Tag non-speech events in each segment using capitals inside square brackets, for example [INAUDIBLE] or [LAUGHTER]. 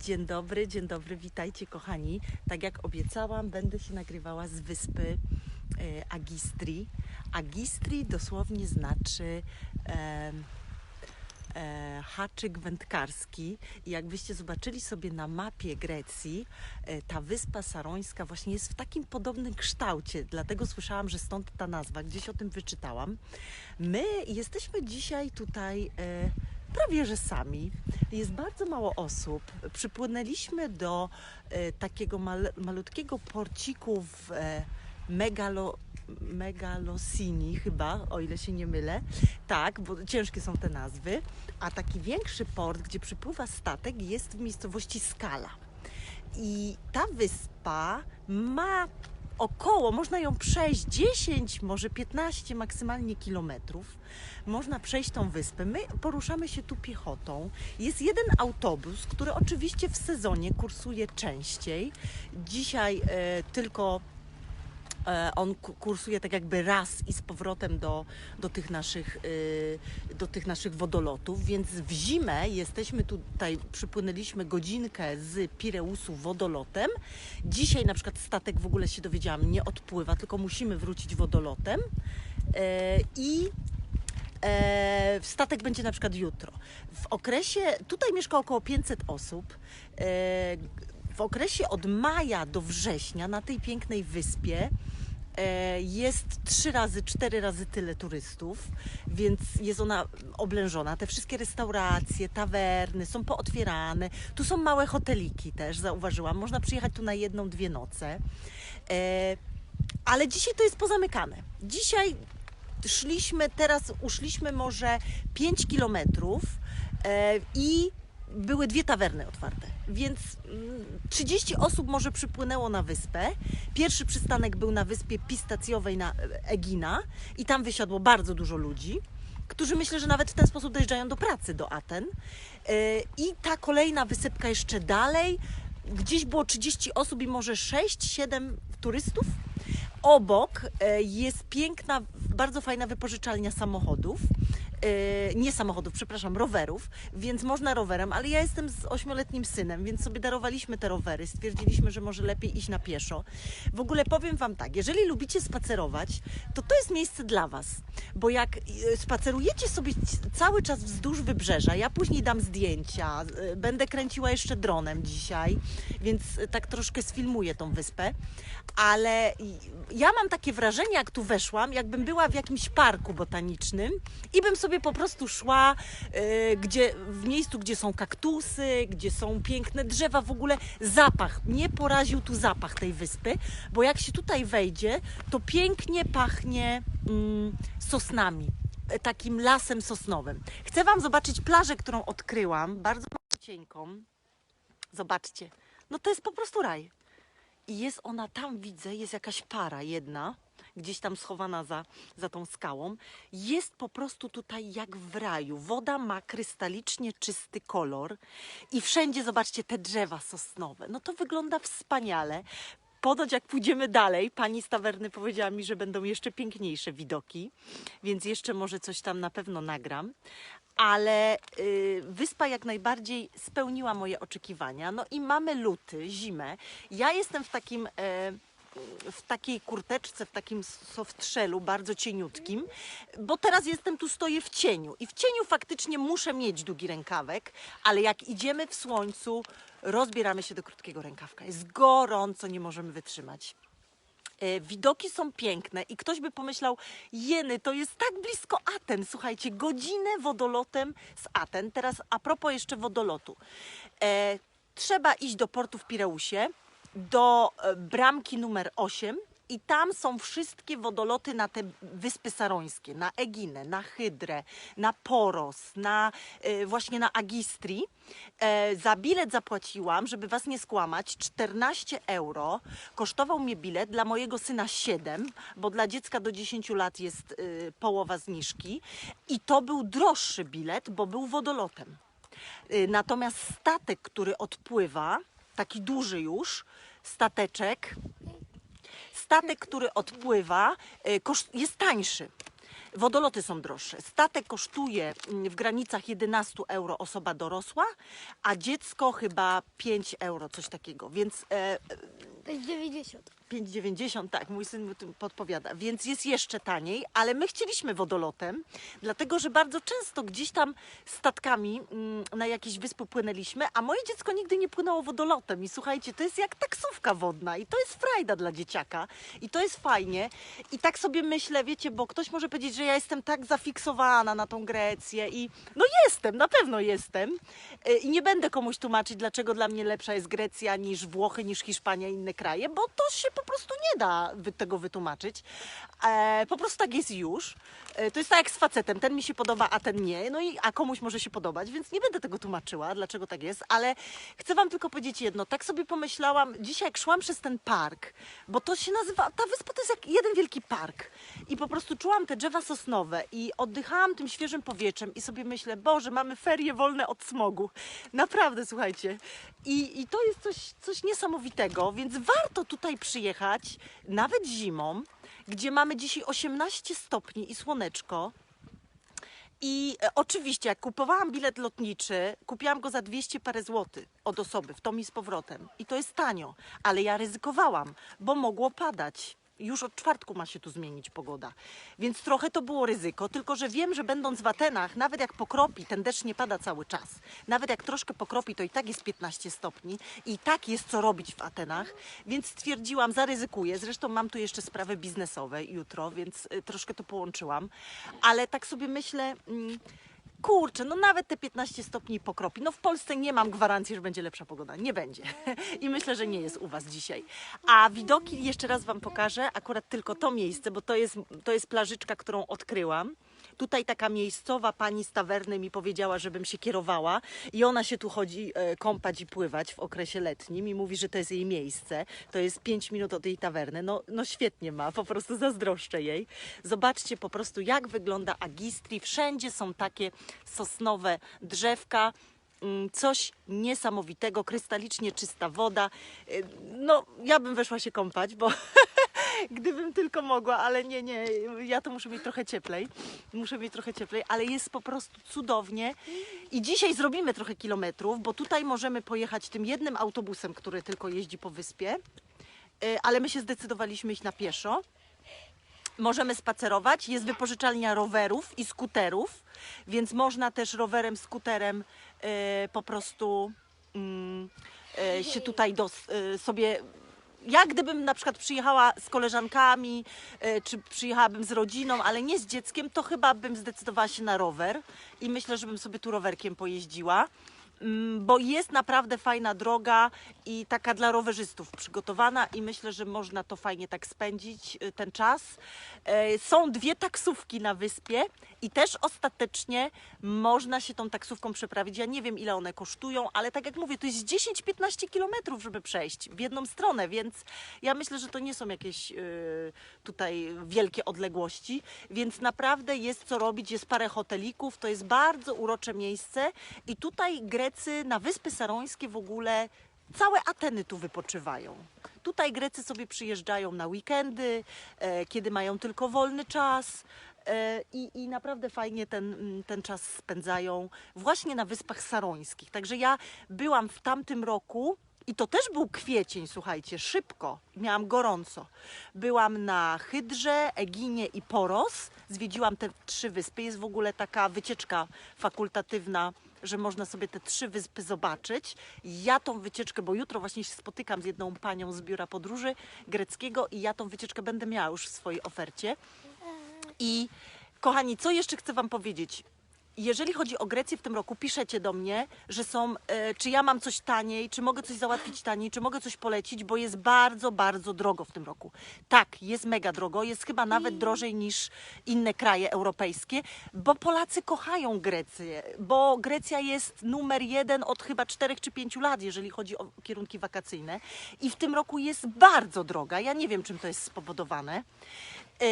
Dzień dobry, dzień dobry, witajcie kochani. Tak jak obiecałam, będę się nagrywała z wyspy e, Agistri. Agistri dosłownie znaczy e, e, haczyk wędkarski. I jakbyście zobaczyli sobie na mapie Grecji, e, ta wyspa Sarońska właśnie jest w takim podobnym kształcie. Dlatego słyszałam, że stąd ta nazwa. Gdzieś o tym wyczytałam. My jesteśmy dzisiaj tutaj e, prawie że sami. Jest bardzo mało osób. Przypłynęliśmy do e, takiego mal, malutkiego porciku w e, Megalo, Megalosini chyba, o ile się nie mylę. Tak, bo ciężkie są te nazwy. A taki większy port, gdzie przypływa statek, jest w miejscowości Skala. I ta wyspa ma około, można ją przejść 10, może 15 maksymalnie kilometrów. Można przejść tą wyspę. My poruszamy się tu piechotą. Jest jeden autobus, który oczywiście w sezonie kursuje częściej. Dzisiaj e, tylko on ku- kursuje tak jakby raz i z powrotem do, do, tych naszych, y, do tych naszych wodolotów, więc w zimę jesteśmy tutaj, przypłynęliśmy godzinkę z Pireusu wodolotem. Dzisiaj na przykład statek w ogóle się dowiedziałam, nie odpływa, tylko musimy wrócić wodolotem e, i E, statek będzie na przykład jutro. W okresie, tutaj mieszka około 500 osób. E, w okresie od maja do września na tej pięknej wyspie e, jest trzy razy, cztery razy tyle turystów, więc jest ona oblężona. Te wszystkie restauracje, tawerny są pootwierane. Tu są małe hoteliki też, zauważyłam. Można przyjechać tu na jedną, dwie noce. E, ale dzisiaj to jest pozamykane. Dzisiaj szliśmy, teraz uszliśmy może 5 kilometrów e, i były dwie tawerny otwarte, więc mm, 30 osób może przypłynęło na wyspę. Pierwszy przystanek był na wyspie Pistacjowej na e, Egina i tam wysiadło bardzo dużo ludzi, którzy myślę, że nawet w ten sposób dojeżdżają do pracy do Aten. E, I ta kolejna wysypka jeszcze dalej, gdzieś było 30 osób i może 6-7 turystów. Obok e, jest piękna, bardzo fajna wypożyczalnia samochodów. E, Nie samochodów, przepraszam, rowerów, więc można rowerem, ale ja jestem z ośmioletnim synem, więc sobie darowaliśmy te rowery. Stwierdziliśmy, że może lepiej iść na pieszo. W ogóle powiem Wam tak, jeżeli lubicie spacerować, to to jest miejsce dla Was, bo jak e, spacerujecie sobie cały czas wzdłuż wybrzeża, ja później dam zdjęcia, e, będę kręciła jeszcze dronem dzisiaj, więc tak troszkę sfilmuję tą wyspę, ale ja mam takie wrażenie, jak tu weszłam, jakbym była w jakimś parku botanicznym i bym sobie po prostu szła e, gdzie, w miejscu, gdzie są kaktusy, gdzie są piękne drzewa, w ogóle zapach. Mnie poraził tu zapach tej wyspy, bo jak się tutaj wejdzie, to pięknie pachnie mm, sosnami, e, takim lasem sosnowym. Chcę Wam zobaczyć plażę, którą odkryłam, bardzo cienką. Zobaczcie, no to jest po prostu raj. I jest ona tam, widzę, jest jakaś para jedna, gdzieś tam schowana za, za tą skałą. Jest po prostu tutaj jak w raju. Woda ma krystalicznie czysty kolor i wszędzie, zobaczcie, te drzewa sosnowe. No to wygląda wspaniale. Ponoć jak pójdziemy dalej, pani z tawerny powiedziała mi, że będą jeszcze piękniejsze widoki, więc jeszcze może coś tam na pewno nagram. Ale y, wyspa jak najbardziej spełniła moje oczekiwania. No i mamy luty, zimę. Ja jestem w takim. E, w takiej kurteczce, w takim softrzellu, bardzo cieniutkim, bo teraz jestem tu, stoję w cieniu i w cieniu faktycznie muszę mieć długi rękawek, ale jak idziemy w słońcu, rozbieramy się do krótkiego rękawka. Jest gorąco, nie możemy wytrzymać. E, Widoki są piękne i ktoś by pomyślał, jeny, to jest tak blisko Aten. Słuchajcie, godzinę wodolotem z Aten. Teraz a propos jeszcze wodolotu. E, trzeba iść do portu w Pireusie, do e, bramki numer 8 i tam są wszystkie wodoloty na te wyspy sarońskie, na Eginę, na Hydrę, na Poros, na e, właśnie na Agistri. E, za bilet zapłaciłam, żeby was nie skłamać, 14 euro. Kosztował mnie bilet, dla mojego syna 7, bo dla dziecka do 10 lat jest połowa zniżki. I to był droższy bilet, bo był wodolotem. Natomiast statek, który odpływa, taki duży już, stateczek, statek, który odpływa, koszt- jest tańszy. Wodoloty są droższe. Statek kosztuje mm, w granicach 11 euro osoba dorosła, a dziecko chyba 5 euro, coś takiego. Więc e, To jest 90. 5,90, tak, mój syn podpowiada, więc jest jeszcze taniej, ale my chcieliśmy wodolotem, dlatego że bardzo często gdzieś tam statkami mm, na jakieś wyspy płynęliśmy, a moje dziecko nigdy nie płynęło wodolotem. I słuchajcie, to jest jak taksówka wodna i to jest frajda dla dzieciaka i to jest fajnie. I tak sobie myślę, wiecie, bo ktoś może powiedzieć, że ja jestem tak zafiksowana na tą Grecję i no jestem, na pewno jestem. Y, i nie będę komuś tłumaczyć, dlaczego dla mnie lepsza jest Grecja niż Włochy, niż Hiszpania i inne kraje, bo to się po prostu nie da tego wytłumaczyć. E, po prostu tak jest już. E, to jest tak jak z facetem, ten mi się podoba, a ten nie, no i a komuś może się podobać, więc nie będę tego tłumaczyła, dlaczego tak jest, ale chcę wam tylko powiedzieć jedno, tak sobie pomyślałam, dzisiaj jak szłam przez ten park, bo to się nazywa, ta wyspa to jest jak jeden wielki park i po prostu czułam te drzewa sosnowe i oddychałam tym świeżym powietrzem i sobie myślę, Boże, mamy ferie wolne od smogu. Naprawdę, słuchajcie. I, i to jest coś, coś niesamowitego, więc warto tutaj przyjechać, nawet zimą, gdzie mamy dzisiaj 18 stopni i słoneczko. I e, oczywiście, jak kupowałam bilet lotniczy, kupiłam go za 200 parę złotych od osoby, w tom i z powrotem. I to jest tanio, ale ja ryzykowałam, bo mogło padać. Już od czwartku ma się tu zmienić pogoda. Więc trochę to było ryzyko, tylko że wiem, że będąc w Atenach, nawet jak pokropi, ten deszcz nie pada cały czas. Nawet jak troszkę pokropi, to i tak jest 15 stopni i tak jest co robić w Atenach. Więc stwierdziłam, zaryzykuję. Zresztą mam tu jeszcze sprawy biznesowe jutro, więc y, troszkę to połączyłam. Ale tak sobie myślę. Mm, Kurczę, no nawet te 15 stopni pokropi. No w Polsce nie mam gwarancji, że będzie lepsza pogoda. Nie będzie. [LAUGHS] I myślę, że nie jest u Was dzisiaj. A widoki jeszcze raz Wam pokażę. Akurat tylko to miejsce, bo to jest, to jest plażyczka, którą odkryłam. Tutaj taka miejscowa pani z tawerny mi powiedziała, żebym się kierowała i ona się tu chodzi e, kąpać i pływać w okresie letnim i mówi, że to jest jej miejsce. To jest 5 minut od jej tawerny. No, no świetnie ma, po prostu zazdroszczę jej. Zobaczcie po prostu jak wygląda Agistri. Wszędzie są takie sosnowe drzewka. Mm, Coś niesamowitego, krystalicznie czysta woda. Y, No, ja bym weszła się kąpać, bo [LAUGHS] gdybym tylko mogła, ale nie, nie, ja to muszę mieć trochę cieplej. Muszę mieć trochę cieplej, ale jest po prostu cudownie. I dzisiaj zrobimy trochę kilometrów, bo tutaj możemy pojechać tym jednym autobusem, który tylko jeździ po wyspie, Y, ale my się zdecydowaliśmy iść na pieszo. Możemy spacerować, jest wypożyczalnia rowerów i skuterów, więc można też rowerem, skuterem y, po prostu mm, y, się tutaj sobie. Jak gdybym na przykład przyjechała z koleżankami, y, czy przyjechałabym z rodziną, ale nie z dzieckiem, to chyba bym zdecydowała się na rower i myślę, żebym sobie tu rowerkiem pojeździła. Mm, bo jest naprawdę fajna droga i taka dla rowerzystów przygotowana i myślę, że można to fajnie tak spędzić y, ten czas. E, Są dwie taksówki na wyspie i też ostatecznie można się tą taksówką przeprawić. Ja nie wiem ile one kosztują, ale tak jak mówię, to jest 10-15 kilometrów, żeby przejść w jedną stronę, więc ja myślę, że to nie są jakieś y, tutaj wielkie odległości, więc naprawdę jest co robić, jest parę hotelików, to jest bardzo urocze miejsce i tutaj Grecy na Wyspy Sarońskie w ogóle całe Ateny tu wypoczywają. Tutaj Grecy sobie przyjeżdżają na weekendy, e, kiedy mają tylko wolny czas. e, I, I naprawdę fajnie ten, mm, ten czas spędzają właśnie na Wyspach Sarońskich. Także ja byłam w tamtym roku i to też był kwiecień, słuchajcie, szybko. Miałam gorąco. Byłam na Hydrze, Eginie i Poros. Zwiedziłam te trzy wyspy. Jest w ogóle taka wycieczka fakultatywna, że można sobie te trzy wyspy zobaczyć. Ja tą wycieczkę, bo jutro właśnie się spotykam z jedną panią z biura podróży greckiego i ja tą wycieczkę będę miała już w swojej ofercie. I kochani, co jeszcze chcę Wam powiedzieć? Jeżeli chodzi o Grecję w tym roku, piszecie do mnie, że są, e, czy ja mam coś taniej, czy mogę coś załatwić taniej, czy mogę coś polecić, bo jest bardzo, bardzo drogo w tym roku. Tak, jest mega drogo, jest chyba nawet drożej niż inne kraje europejskie, bo Polacy kochają Grecję, bo Grecja jest numer jeden od chyba 4 czy 5 lat, jeżeli chodzi o kierunki wakacyjne i w tym roku jest bardzo droga. Ja nie wiem, czym to jest spowodowane. Yy,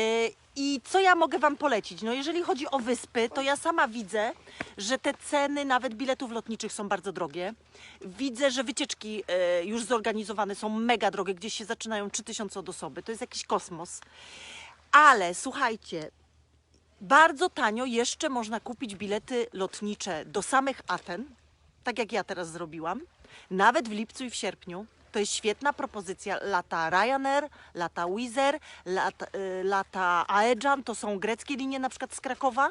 I co ja mogę Wam polecić? No jeżeli chodzi o wyspy, to ja sama widzę, że te ceny nawet biletów lotniczych są bardzo drogie. Widzę, że wycieczki yy, już zorganizowane są mega drogie, gdzieś się zaczynają 3000 od osoby. To jest jakiś kosmos. Ale słuchajcie, Bardzo tanio jeszcze można kupić bilety lotnicze do samych Aten, tak jak ja teraz zrobiłam, nawet w lipcu i w sierpniu. To jest świetna propozycja. Lata Ryanair, lata Wizz lata, y, lata Aegean, to są greckie linie na przykład z Krakowa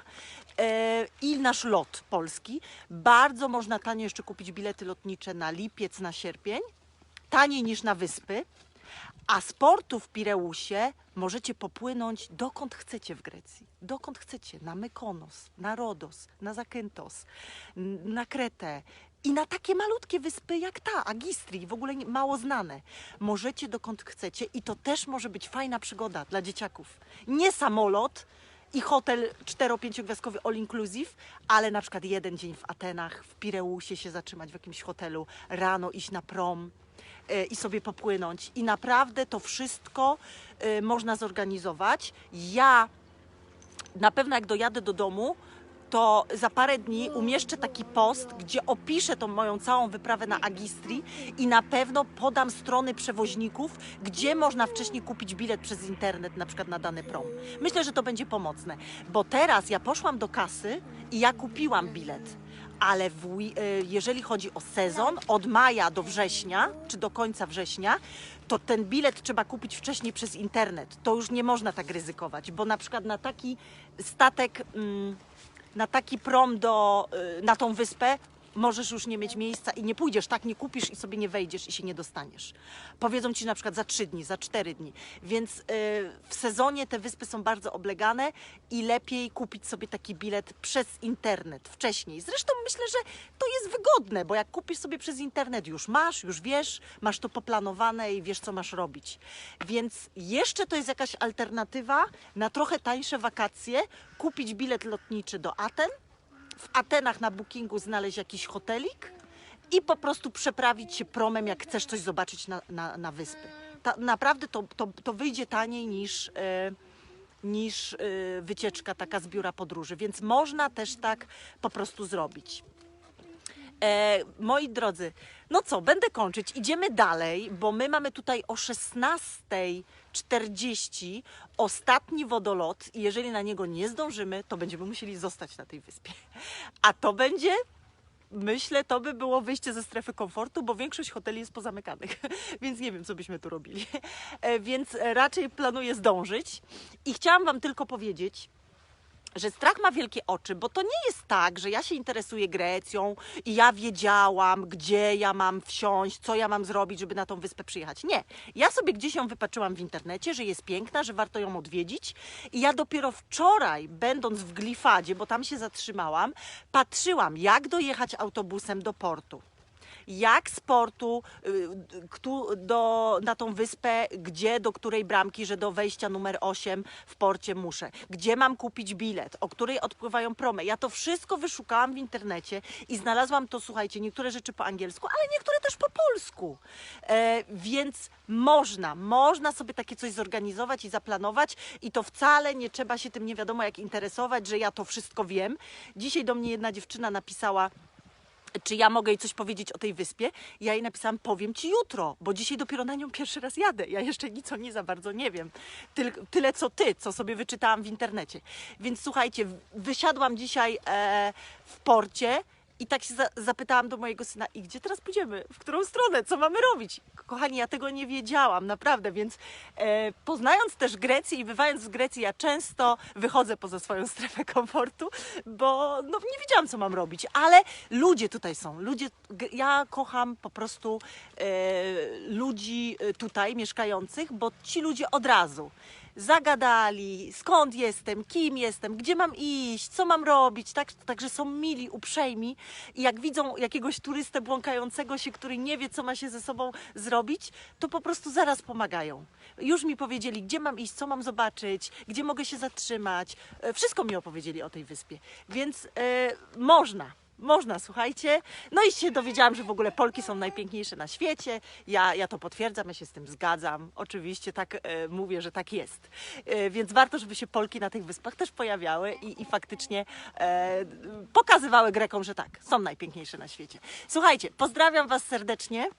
e, i nasz lot polski. Bardzo można tanio jeszcze kupić bilety lotnicze na lipiec, na sierpień, taniej niż na wyspy. A z portu w Pireusie możecie popłynąć dokąd chcecie w Grecji. Dokąd chcecie. Na Mykonos, na Rodos, na Zakynthos, na Kretę. I na takie malutkie wyspy jak ta, Agistri, w ogóle mało znane. Możecie dokąd chcecie i to też może być fajna przygoda dla dzieciaków. Nie samolot i hotel 4-5 gwiazdkowy all inclusive, ale na przykład jeden dzień w Atenach, w Pireusie się zatrzymać w jakimś hotelu, rano iść na prom e, i sobie popłynąć. I naprawdę to wszystko e, można zorganizować. Ja na pewno jak dojadę do domu, to za parę dni umieszczę taki post, gdzie opiszę tą moją całą wyprawę na Agistri i na pewno podam strony przewoźników, gdzie można wcześniej kupić bilet przez internet, na przykład na dany prom. Myślę, że to będzie pomocne, bo teraz ja poszłam do kasy i ja kupiłam bilet. Ale w, e, jeżeli chodzi o sezon, od maja do września, czy do końca września, to ten bilet trzeba kupić wcześniej przez internet. To już nie można tak ryzykować, bo na przykład na taki statek, mm, na taki prom do, y, na tą wyspę możesz już nie mieć miejsca i nie pójdziesz, tak nie kupisz i sobie nie wejdziesz i się nie dostaniesz. Powiedzą ci na przykład za trzy dni, za cztery dni. Więc y, w sezonie te wyspy są bardzo oblegane i lepiej kupić sobie taki bilet przez internet wcześniej. Zresztą myślę, że to jest wygodne, bo jak kupisz sobie przez internet, już masz, już wiesz, masz to poplanowane i wiesz, co masz robić. Więc jeszcze to jest jakaś alternatywa na trochę tańsze wakacje, kupić bilet lotniczy do Aten, w Atenach na bookingu znaleźć jakiś hotelik i po prostu przeprawić się promem, jak chcesz coś zobaczyć na, na, na wyspy. Ta, naprawdę to, to, to wyjdzie taniej niż, e, niż e, wycieczka taka z biura podróży, więc można też tak po prostu zrobić. E, moi drodzy, no co, będę kończyć. Idziemy dalej, bo my mamy tutaj o 16.40 ostatni wodolot i jeżeli na niego nie zdążymy, to będziemy musieli zostać na tej wyspie. A to będzie Myślę, to by było wyjście ze strefy komfortu, bo większość hoteli jest pozamykanych, [LAUGHS] więc nie wiem, co byśmy tu robili. E, Więc raczej planuję zdążyć. I chciałam Wam tylko powiedzieć, że strach ma wielkie oczy, bo to nie jest tak, że ja się interesuję Grecją i ja wiedziałam, gdzie ja mam wsiąść, co ja mam zrobić, żeby na tą wyspę przyjechać. Nie. Ja sobie gdzieś ją wypatrzyłam w internecie, że jest piękna, że warto ją odwiedzić i ja dopiero wczoraj, będąc w Glifadzie, bo tam się zatrzymałam, patrzyłam, jak dojechać autobusem do portu jak z portu y, do, na tą wyspę, gdzie, do której bramki, że do wejścia numer 8 w porcie muszę, gdzie mam kupić bilet, o której odpływają promy. Ja to wszystko wyszukałam w internecie i znalazłam to, słuchajcie, niektóre rzeczy po angielsku, ale niektóre też po polsku. E, więc można, można sobie takie coś zorganizować i zaplanować i to wcale nie trzeba się tym nie wiadomo jak interesować, że ja to wszystko wiem. Dzisiaj do mnie jedna dziewczyna napisała, czy ja mogę jej coś powiedzieć o tej wyspie? Ja jej napisałam, powiem ci jutro, bo dzisiaj dopiero na nią pierwszy raz jadę. Ja jeszcze nic o niej za bardzo nie wiem. Tyl, tyle co ty, co sobie wyczytałam w internecie. Więc słuchajcie, wysiadłam dzisiaj e, w porcie i tak się za, zapytałam do mojego syna, i gdzie teraz pójdziemy? W którą stronę? Co mamy robić? Kochani, ja tego nie wiedziałam, naprawdę, więc e, poznając też Grecję i bywając w Grecji, ja często wychodzę poza swoją strefę [LAUGHS] komfortu, bo no, nie wiedziałam, co mam robić, ale ludzie tutaj są. Ludzie, ja kocham po prostu e, ludzi e, tutaj mieszkających, bo ci ludzie od razu zagadali, skąd jestem, kim jestem, gdzie mam iść, co mam robić, tak? Także są mili, uprzejmi i jak widzą jakiegoś turystę błąkającego się, który nie wie, co ma się ze sobą zrobić, to po prostu zaraz pomagają. Już mi powiedzieli, gdzie mam iść, co mam zobaczyć, gdzie mogę się zatrzymać. E, Wszystko mi opowiedzieli o tej wyspie, więc e, można. Można, słuchajcie. No i się dowiedziałam, że w ogóle Polki są najpiękniejsze na świecie. Ja, ja to potwierdzam, ja się z tym zgadzam. Oczywiście tak e, mówię, że tak jest. E, więc warto, żeby się Polki na tych wyspach też pojawiały i, i faktycznie e, pokazywały Grekom, że tak, są najpiękniejsze na świecie. Słuchajcie, pozdrawiam Was serdecznie.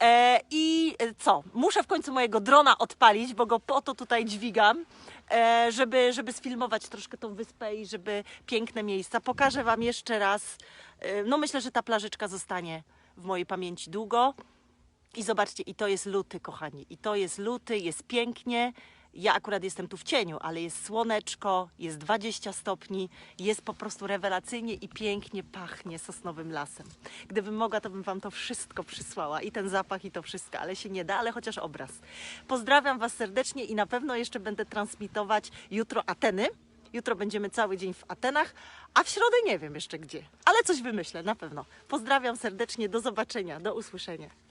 E, I co? Muszę w końcu mojego drona odpalić, bo go po to tutaj dźwigam. E, żeby, żeby sfilmować troszkę tą wyspę i żeby piękne miejsca. Pokażę Wam jeszcze raz. E, no myślę, że ta plażyczka zostanie w mojej pamięci długo. I zobaczcie, i to jest luty, kochani. I to jest luty, jest pięknie. Ja akurat jestem tu w cieniu, ale jest słoneczko, jest 20 stopni, jest po prostu rewelacyjnie i pięknie pachnie sosnowym lasem. Gdybym mogła, to bym Wam to wszystko przysłała i ten zapach i to wszystko, ale się nie da, ale chociaż obraz. Pozdrawiam Was serdecznie i na pewno jeszcze będę transmitować jutro Ateny. Jutro będziemy cały dzień w Atenach, a w środę nie wiem jeszcze gdzie, ale coś wymyślę na pewno. Pozdrawiam serdecznie, do zobaczenia, do usłyszenia.